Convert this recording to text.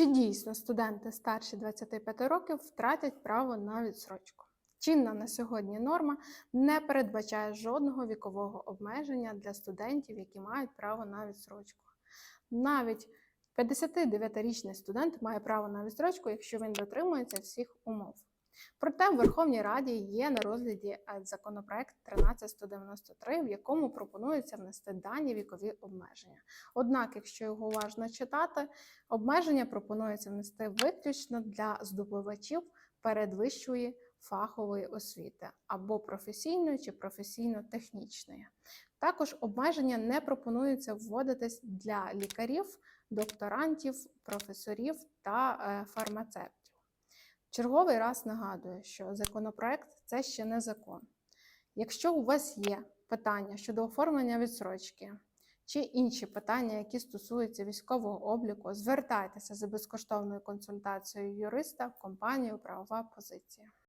Чи дійсно студенти старші 25 років втратять право на відсрочку? Чинна на сьогодні норма не передбачає жодного вікового обмеження для студентів, які мають право на відсрочку. Навіть 59-річний студент має право на відсрочку, якщо він дотримується всіх умов. Проте в Верховній Раді є на розгляді е, законопроект 13193, в якому пропонується внести дані вікові обмеження. Однак, якщо його уважно читати, обмеження пропонується внести виключно для здобувачів передвищої фахової освіти або професійної чи професійно-технічної. Також обмеження не пропонується вводитись для лікарів, докторантів, професорів та е, фармацевтів. Черговий раз нагадую, що законопроект це ще не закон. Якщо у вас є питання щодо оформлення відсрочки чи інші питання, які стосуються військового обліку, звертайтеся за безкоштовною консультацією юриста в компанію Правова позиція.